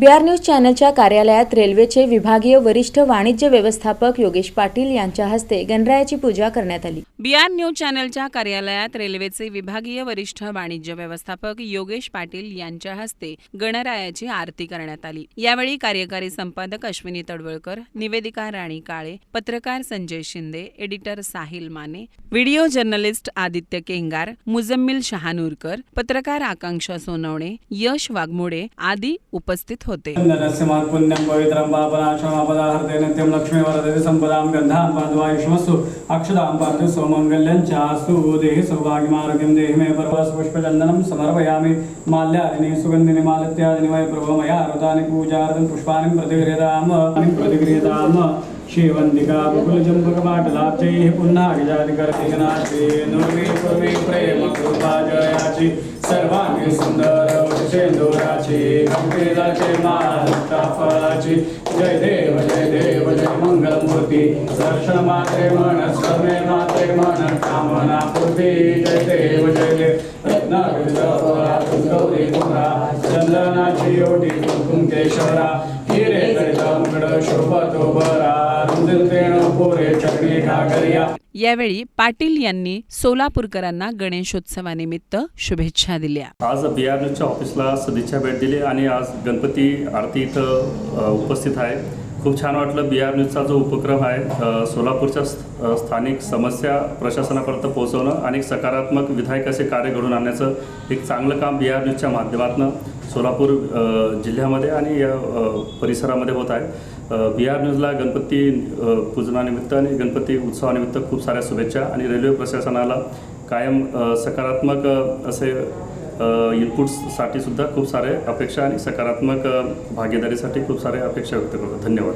B R news चॅनलच्या कार्यालयात रेल्वेचे विभागीय वरिष्ठ वाणिज्य व्यवस्थापक योगेश पाटील यांच्या हस्ते गणरायाची पूजा करण्यात आली. बीआर न्यूज चॅनलच्या कार्यालयात रेल्वेचे विभागीय वरिष्ठ वाणिज्य व्यवस्थापक योगेश पाटील यांच्या हस्ते गणरायाची आरती करण्यात आली. यावेळी कार्यकारी संपादक अश्विनी तडवळकर निवेदिका राणी काळे पत्रकार Sanjay Shinde editor Sahil Mane video journalist Aditya Kengar Muzammil Shahanurkar पत्रकार आकांक्षा सोनवणे यश वाघमोडे आदी उपस्थित होते. देहि पुष्पचन्दनं समर्पयामि माल्यादिनि सुगन्धिनि मालत्यादिनि वै प्रभो मया ऋतानि पूजार्थं पुष्पाणि प्रतिगृह्यताम् प्रतिगृह्यताम् श्रीवन्दिका बकुलजम्बकपाटलाब्जैः पुन्नागिजातिकरतिगनाशे नुर्वे पूर्वे प्रेम कृपाजयाची सर्वांगी सुंदर शेंदुराची गंभीराचे माता फळाची जय देव जय देव जय मंगलमूर्ती. दर्शन माते मन स्वर्णे माते मन कामना पूर्ती. जय देव जय देव. रत्नागिरी गौरी पुरा. चंदनाची ओटी कुंकेश्वरा हिरे करिता मुगड शोभा यावेळी पाटील यांनी सोलापूरकरांना गणेशोत्सवानिमित्त शुभेच्छा दिल्या. आज बी आर न्यूजच्या ऑफिसला सदिच्छा भेट दिली आणि आज गणपती आरती इथं उपस्थित आहे. खूप छान वाटलं. बी आर न्यूजचा जो उपक्रम आहे सोलापूरच्या स्थानिक समस्या प्रशासनापर्यंत पोहोचवणं आणि सकारात्मक विधायक असे कार्य घडून आणण्याचं एक चांगलं काम बी आर न्यूजच्या माध्यमातून सोलापूर जिल्ह्यामध्ये आणि या परिसरामध्ये होत आहे. बी आर न्यूजला गणपती पूजनानिमित्त आणि गणपती उत्सवानिमित्त खूप साऱ्या शुभेच्छा आणि रेल्वे प्रशासनाला कायम सकारात्मक असे इनपुट्ससाठी सुद्धा खूप सारे अपेक्षा आणि सकारात्मक भागीदारीसाठी खूप सारे अपेक्षा व्यक्त करतो. धन्यवाद.